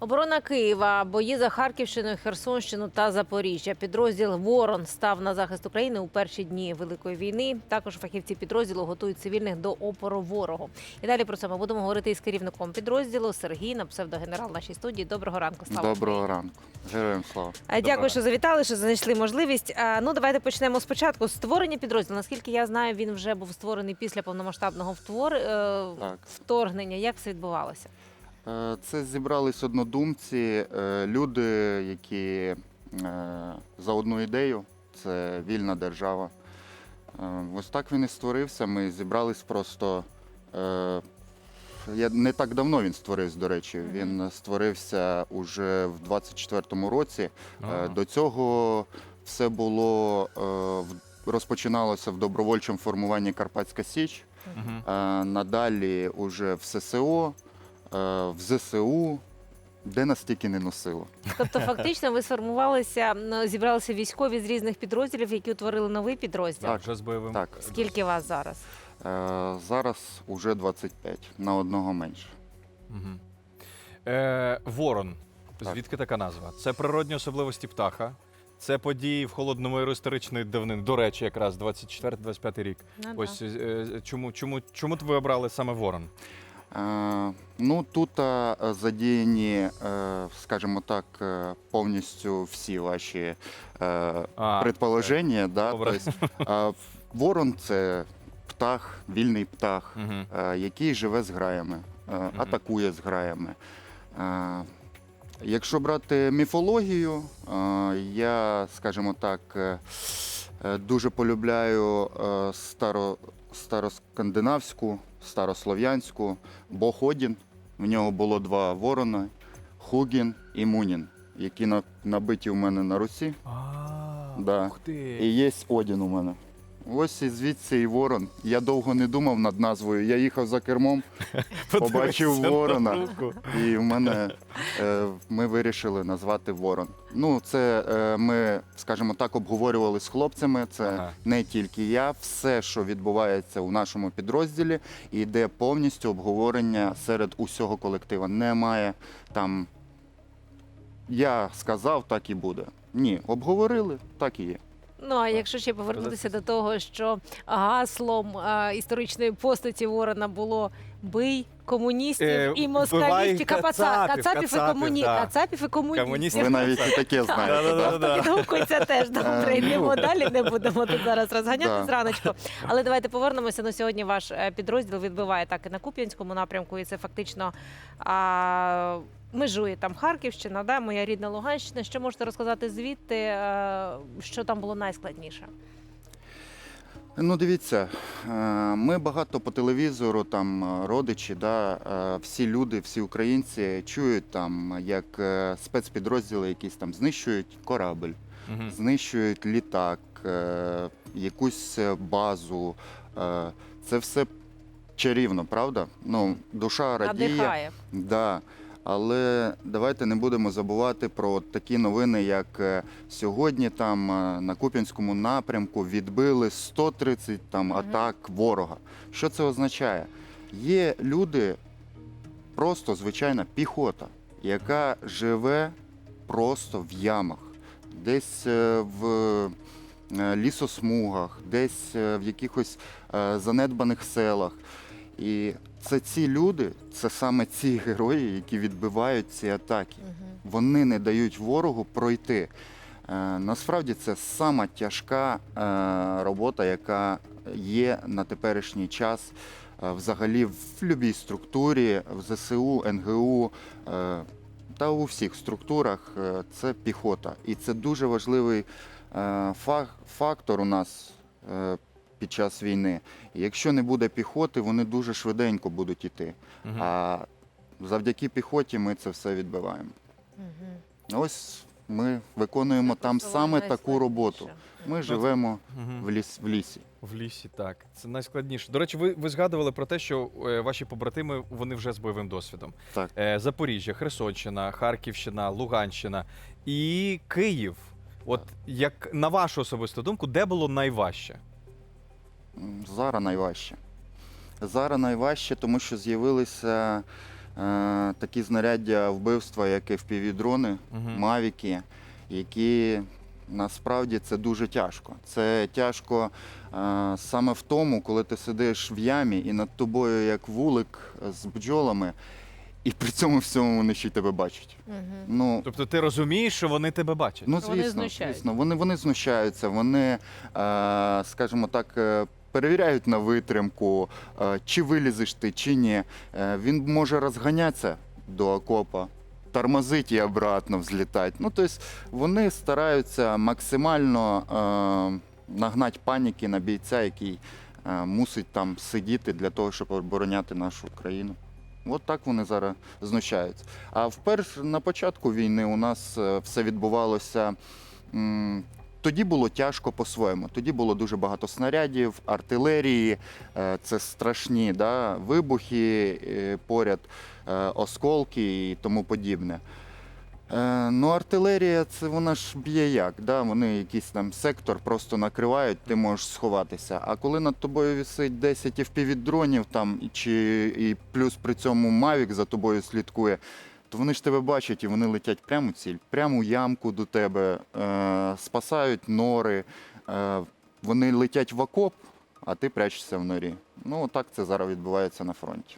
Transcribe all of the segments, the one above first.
Оборона Києва, бої за Харківщину, Херсонщину та Запоріжжя. Підрозділ Ворон став на захист України у перші дні великої війни. Також фахівці підрозділу готують цивільних до опору ворогу. І далі про це ми будемо говорити із керівником підрозділу Сергій на псевдогенерал нашій студії. Доброго ранку. Слава Доброго ранку. Героям слава. А, Дякую, що завітали, що знайшли можливість. А, Ну, давайте почнемо спочатку. Створення підрозділу. Наскільки я знаю, він вже був створений після повномасштабного втвор... е, вторгнення. Як це відбувалося? Е, Це зібрались однодумці, е, люди, які е, за одну ідею, це вільна держава. Ось так він і створився. Ми зібрались просто. Я не так давно він створився, до речі. Він створився уже в 24-му році. Ага. До цього все було розпочиналося в добровольчому формуванні Карпатська Січ. Е, Надалі уже в ССО, в ЗСУ, де нас тільки не носило. Тобто, фактично, ви сформувалися, ну, зібралися військові з різних підрозділів, які утворили новий підрозділ. Так. Вже з бойовим. Так. Скільки вас зараз? Е, Зараз уже 25, на одного менше. Мгм. Е, Ворон. Так. Звідки така назва? Це природні особливості птаха. Це події в холодному історичної давнини. До речі, якраз 24-25 рік. Ну, Ось е, чому, чому, чому ви обрали саме Ворон? Е, Ну, тут е, задіяні, е, скажімо так, повністю всі ваші А, предположення. Да? Тобто, Ворон це птах, вільний птах. Який живе з граями, атакує з граями. Якщо брати міфологію, я, скажімо так, дуже полюбляю старо, староскандинавську, старослов'янську, бог Одін. В нього було два ворона Хугін і Мунін, які набиті у мене на руці. А, Да. Ух ти. І є Одін у мене. Ось і звідси і ворон. Я довго не думав над назвою. Я їхав за кермом, побачив на ворона. і в мене е, ми вирішили назвати Ворон. Ну, це е, ми, скажімо так, обговорювали з хлопцями. Це Ага. не тільки я. Все, що відбувається у нашому підрозділі, йде повністю обговорення серед усього колектива. Немає там. Я сказав, так і буде. Ні, обговорили, так і є. Ну а якщо ще повернутися до того, що гаслом історичної постаті Ворона було бий комуністів Е, і москалістів, капаца, кацапів, кацапів, і кацапів, комуні... да. кацапів і комуністів. Комуністів. Ви навіть і таке знаєте. Да-да-да. да? Відгукується теж добре. Е, Йдемо ну. далі, не будемо тут зараз розганяти Да. зраночку. Але давайте повернемося. Ну, сьогодні ваш е, підрозділ відбиває так і на Куп'янському напрямку, і це фактично а, межує там Харківщина, да, моя рідна Луганщина. Що можете розказати звідти, е, що там було найскладніше? Ну, дивіться, е, ми багато по телевізору, там е, родичі, да, е, всі люди, всі українці чують там, як спецпідрозділи якісь там знищують корабль, Мгм. знищують літак, якусь базу. Це все чарівно, правда? Ну, душа радіє. Надихає. Да. Але давайте не будемо забувати про такі новини, як е, сьогодні там е, на Куп'янському напрямку відбили 130 там атак ворога. Що це означає? Є люди, просто звичайна піхота, яка живе просто в ямах, десь е, в лісосмугах, десь в якихось занедбаних селах. І це ці люди, це саме ці герої, які відбивають ці атаки. Мгм. Вони не дають ворогу пройти. Е, насправді це сама тяжка е, робота, яка є на теперішній час е, взагалі в будь-якій структурі, в ЗСУ, НГУ е, та у всіх структурах е, це піхота. І це дуже важливий е, фактор у нас е, під час війни. І Якщо не буде піхоти, вони дуже швиденько будуть іти. Мгм. А завдяки піхоті ми це все відбиваємо. Мгм. Ось ми виконуємо Це там саме таку роботу. Ми живемо Мгм. в, ліс, в лісі. В лісі, так. Це найскладніше. До речі, ви, ви згадували про те, що е, ваші побратими вони вже з бойовим досвідом. Так. Е, Запоріжжя, Херсонщина, Харківщина, Луганщина і Київ. От як на вашу особисту думку, де було найважче? Зараз найважче. Зараз найважче, тому що з'явилися е, такі знаряддя вбивства, як FPV-дрони, Мгм. мавіки, які насправді це дуже тяжко. Це тяжко е, саме в тому, коли ти сидиш в ямі і над тобою як вулик з бджолами, і при цьому всьому вони ще й тебе бачать. Мгм. Ну, Тобто ти розумієш, що вони тебе бачать. Ну, Вони звісно, знущаються. звісно. Вони, вони знущаються, вони, е, скажімо так, е, перевіряють на витримку, е, чи вилізеш ти, чи ні. Е, Він може розганятися до окопа, тормозити і обратно взлітати. Ну, тобто вони стараються максимально е, нагнати паніки на бійця, який мусить там сидіти для того, щоб обороняти нашу країну. От так вони зараз знущаються. А вперше на початку війни у нас все відбувалося. Тоді було тяжко по-своєму. Тоді було дуже багато снарядів, артилерії, е, це страшні да, вибухи е, поряд, е, осколки і тому подібне. Ну, артилерія, це вона ж б'є як. Да? Вони якийсь там сектор просто накривають, ти можеш сховатися. А коли над тобою висить 10 FPV-дронів там, чи і плюс при цьому Mavic за тобою слідкує, то вони ж тебе бачать і вони летять прямо в ціль, прямо в ямку до тебе, е, спасають нори, е, вони летять в окоп, а ти прячешся в норі. Ну, так це зараз відбувається на фронті.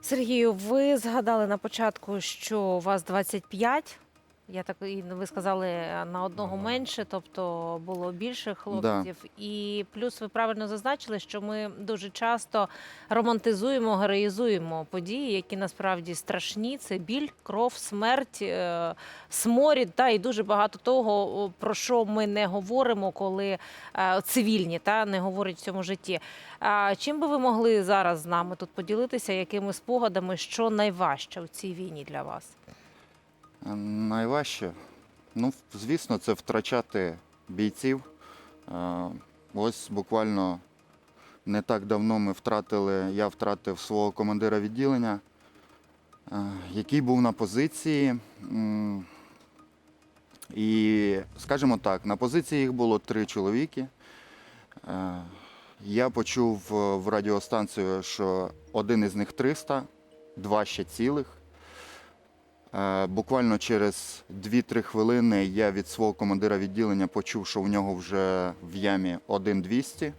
Сергію, ви згадали на початку, що у вас 25. Я так і ви сказали на одного Ага. менше, тобто було більше хлопців. І плюс ви правильно зазначили, що ми дуже часто романтизуємо, героїзуємо події, які насправді страшні. Це біль, кров, смерть, е, сморід, та і дуже багато того, про що ми не говоримо, коли е, цивільні та не говорять в цьому житті. А чим би ви могли зараз з нами тут поділитися, якими спогадами, що найважче в цій війні для вас? Найважче, ну, звісно, це втрачати бійців. Е, Ось буквально не так давно ми втратили, я втратив свого командира відділення, е, який був на позиції. І, скажімо так, на позиції їх було три чоловіки. Е, Я почув в радіостанцію, що один із них 300, два ще цілих. Е, Буквально через 2-3 хвилини я від свого командира відділення почув, що в нього вже в ямі 1-200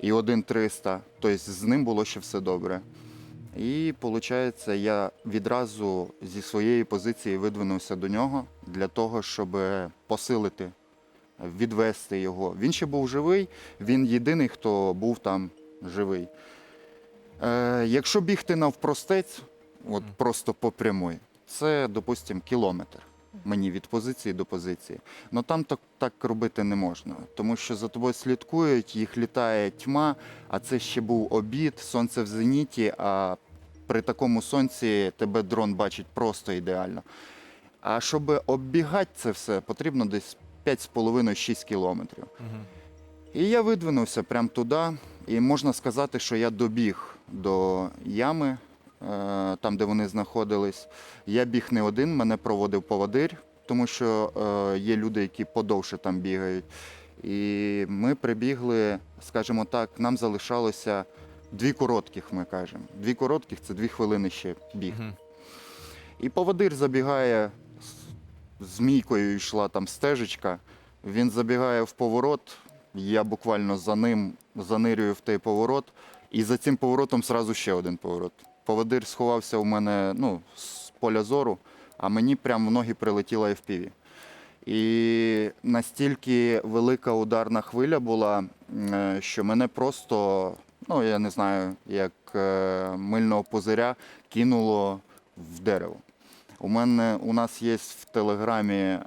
і 1-300. Тобто з ним було ще все добре. І виходить, я відразу зі своєї позиції видвинувся до нього для того, щоб посилити, відвести його. Він ще був живий, він єдиний, хто був там живий. Е, якщо бігти навпростець, от просто по прямой, це, допустимо, кілометр мені від позиції до позиції. Ну там так, так робити не можна, тому що за тобою слідкують, їх літає тьма, а це ще був обід, сонце в зеніті, а при такому сонці тебе дрон бачить просто ідеально. А щоб оббігати це все, потрібно десь 5,5-6 кілометрів. І я видвинувся прямо туди, і можна сказати, що я добіг до ями, там, де вони знаходились. Я біг не один, мене проводив поводир, тому що е, є люди, які подовше там бігають. І ми прибігли, скажімо так, нам залишалося дві коротких, ми кажемо. Дві коротких це дві хвилини ще біг. І поводир забігає, з- змійкою йшла там стежечка. Він забігає в поворот, я буквально за ним занирюю в той поворот, і за цим поворотом зразу ще один поворот. Поводир сховався у мене ну, з поля зору, а мені прямо в ноги прилетіла FPV. І настільки велика ударна хвиля була, е, що мене просто, ну я не знаю, як е, мильного пузиря кинуло в дерево. У мене у нас є в телеграмі, е,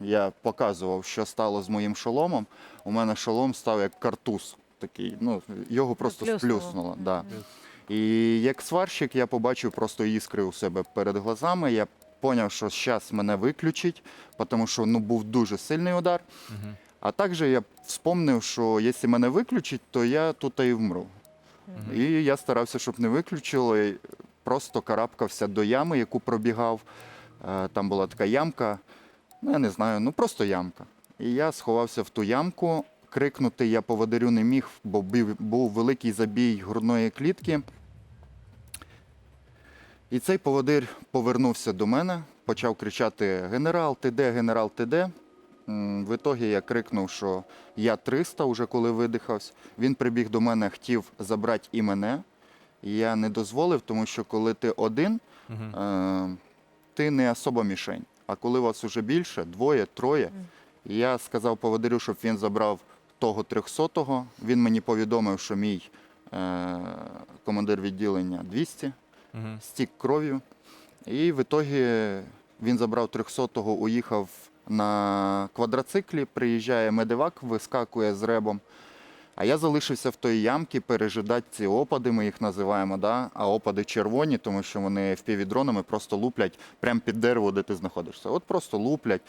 я показував, що стало з моїм шоломом. У мене шолом став як картуз такий. Ну, його просто Сплюснуло. сплюснуло. Да. І як сварщик я побачив просто іскри у себе перед глазами. Я зрозумів, що зараз мене виключить, тому що ну, був дуже сильний удар. Мгм. А також я вспомнив, що якщо мене виключить, то я тут і вмру. Мгм. І я старався, щоб не виключило. і Просто карабкався до ями, яку пробігав. Е, Там була така ямка. Ну, я не знаю, ну просто ямка. І я сховався в ту ямку. Крикнути я поводирю не міг, бо був великий забій грудної клітки. І цей поводир повернувся до мене, почав кричати: Генерал, ти де, генерал, ти де? В ітогі я крикнув, що я 300, уже коли видихався. Він прибіг до мене, хотів забрати і мене. Я не дозволив, тому що коли ти один, е, ти не особа мішень. А коли вас уже більше, двоє, троє, я сказав поводирю, щоб він забрав того 300-го. Він мені повідомив, що мій е, командир відділення 200, Мгм. стік кров'ю. І в ітогі він забрав 300-го, уїхав на квадроциклі, приїжджає медивак, вискакує з ребом. А я залишився в той ямці пережидати ці опади, ми їх називаємо, да? а опади червоні, тому що вони впівдронами просто луплять прямо під дерево, де ти знаходишся. От просто луплять.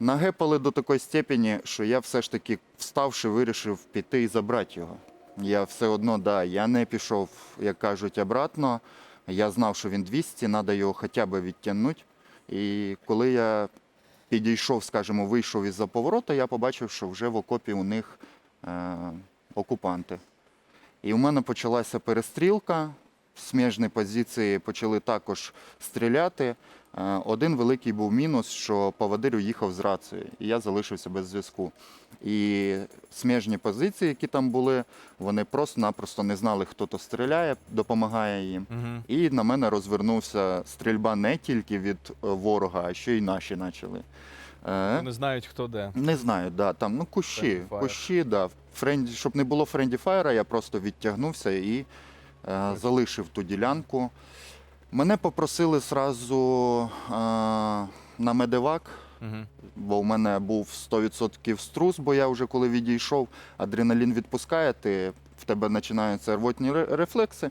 Нагепали до такої степені, що я все ж таки, вставши, вирішив піти і забрати його. Я все одно, да, я не пішов, як кажуть, обратно. Я знав, що він 200, треба його хоча б відтягнути. І коли я підійшов, скажімо, вийшов із-за поворота, я побачив, що вже в окопі у них е, окупанти. І у мене почалася перестрілка. Сміжні позиції почали також стріляти. Е, Один великий був мінус, що поводир уїхав з рацією, і я залишився без зв'язку. І сміжні позиції, які там були, вони просто-напросто не знали, хто то стріляє, допомагає їм. Мгм. І на мене розвернувся стрільба не тільки від е, ворога, а ще й наші почали. Е, Вони знають, хто де. не знаю, да, там ну кущі, кущі, да. Френді, щоб не було френді фаєра, я просто відтягнувся і е, залишив ту ділянку. Мене попросили зразу е, на медивак, Мгм. бо в мене був 100% струс, бо я вже коли відійшов, адреналін відпускає, ти, в тебе починаються рвотні рефлекси.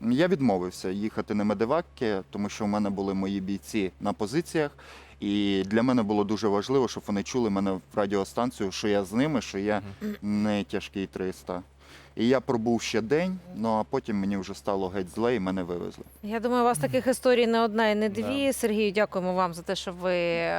Я відмовився їхати на медиваки, тому що в мене були мої бійці на позиціях. І для мене було дуже важливо, щоб вони чули мене в радіостанцію, що я з ними, що я не тяжкий 300. І я пробув ще день, ну а потім мені вже стало геть зле і мене вивезли. Я думаю, у вас таких історій не одна і не Да. дві. Сергію, дякуємо вам за те, що ви е,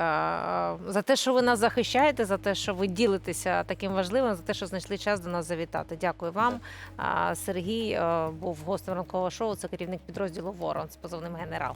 за те, що ви нас захищаєте, за те, що ви ділитеся таким важливим, за те, що знайшли час до нас завітати. Дякую вам. А, Сергій е, був гостем ранкового шоу. Це керівник підрозділу Ворон з позовним генерал.